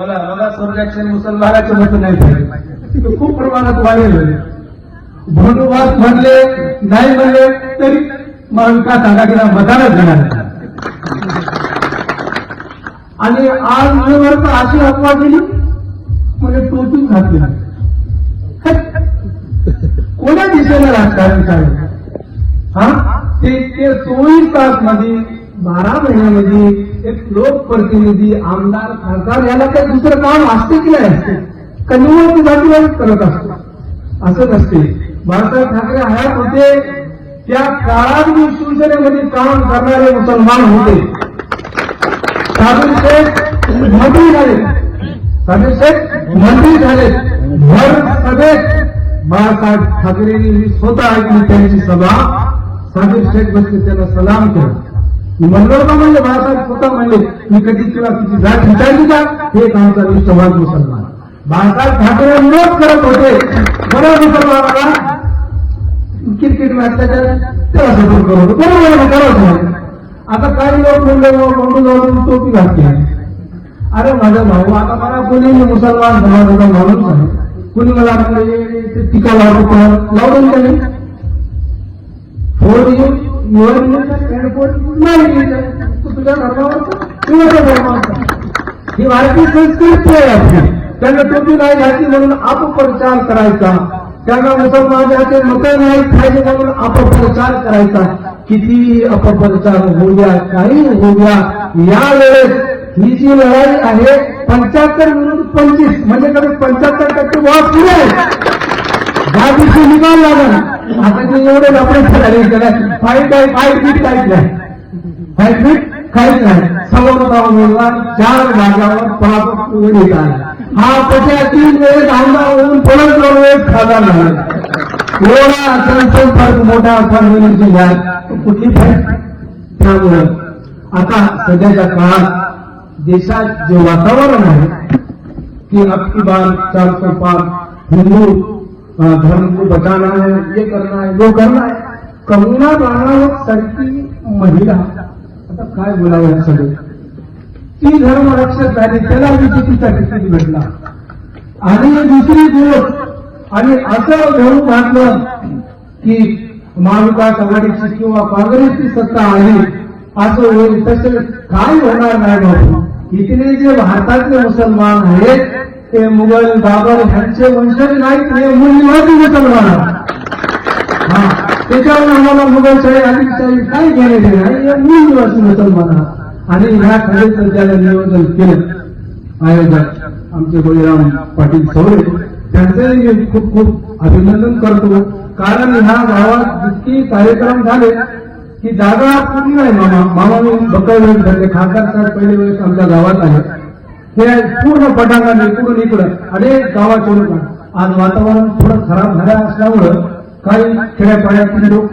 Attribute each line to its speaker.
Speaker 1: मला मला स्वर्गाचे मुसलमानाचे मत नाही पाहिजे. खूप प्रमाणात वाढेल भोंडूवाद म्हणले नाही म्हणले तरी महाविकास आघाडीला मतानच घेणार आणि आज वर तर अशी अफवा केली म्हणजे टोचून घातली कोण्या दिशेला राजकारण चालू हा? ते चोवीस तासमध्ये बारा महिन्यामध्ये एक लोकप्रतिनिधी आमदार, खासदार याला काही दुसरं काम असते की नाही का निवडणूक जातीवरच करत असतो. असं बाळासाहेब ठाकरे हयात होते. त्या काळात मी शिवसेनेमध्ये काम करणारे मुसलमान होते. साबिर शेख मंत्री झाले. साबिर शेख मंत्री झाले. भर सभेत बाळासाहेब स्वतः ऐकली त्यांची सभा. साबिर शेख बसले, त्यांना सलाम केला. म्हणलो का म्हणले बाळासाहेब स्वतः म्हणले मी कधीच किंवा तिची जात विचारली का? हे एक आमचा समाज मुसलमान. बाळासाहेब ठाकरे विरोध करत होते. बरोबर मुसलमानाला. क्रिकेट मॅचचा त्याला सपोर्ट करत होतो. बरोबर करत नाही आता काही लोक म्हणले म्हणून जाऊन टोपी घातली अरे माझा भाऊ आता मला कोणी मुसलमान समाजाचा माणूस आहे कुणी मला म्हणले टीका लावतो लावून त्याने. फोन येऊन युवन हेडफोन नाही तू तुझ्या धर्मावर तुझ्या धर्मावर ही भारतीय संस्कृती आहे आपली. त्यांना टोपी नाही घातली म्हणून अपप्रचार करायचा. त्यांना मुसलमानाचे मत नाही खायचे म्हणून अपप्रचार करायचा. किती अपप्रचार होऊ द्या काही होऊ द्या यावेळेस ही जी लढाई आहे पंच्याहत्तर विरुद्ध पंचवीस म्हणजे कधी पंच्याहत्तर टक्के वाद पुढे आहे. ज्या दिवशी निकाल लागला आता ते एवढे लपडे फाईट आहे फाईट बीट काहीच नाही फाईट बीट काहीच चार जागावर पराभूत निवडीत आला हा। त्याच्या तीन वेळेस वेळेस झाला एवढा फरक मोठा कुठली फाईट त्यामुळं आता सध्याच्या काळात देशात जे वातावरण आहे कि की बार चार सौ पार हिंदू धर्म को बचाना है, ये करना है, वो करना है। कंगना राणावत सारखी महिला। काय बोलावं या सगळं ती धर्म रक्षक झाली त्याला बीजेपीचा तिकीट भेटला. आणि दुसरी गोष्ट आणि असं घेऊन घातलं की महाविकास आघाडीची किंवा काँग्रेसची सत्ता आहे असं होईल तसे काय होणार नाही बाबू. इथले जे भारतातले मुसलमान आहेत ते मुघल बाबर ह्यांचे वंशज नाहीत हे मूलनिवासी मुसलमान आहेत. त्याच्यावर आम्हाला मुघलशाही आदिलशाही काही घेणे नाही? हे मूळ निवासी मुसलमाना आणि ह्या खरे त्याला निवेदन केलं. आयोजक आमचे बळीराम पाटील सवरे त्यांचंही मी खूप खूप अभिनंदन करतो. कारण ह्या गावात जितके कार्यक्रम झाले की जागा पूर्ण आहे मामा. मामा मी बकरवेळ झाले खासदार साहेब पहिले वेळेस आमच्या गावात आले हे पूर्ण पटांगण इकडून इकडं अनेक गावात लोक आज वातावरण थोडं खराब झालं असल्यामुळं काही खेड्यापाड्यातील लोक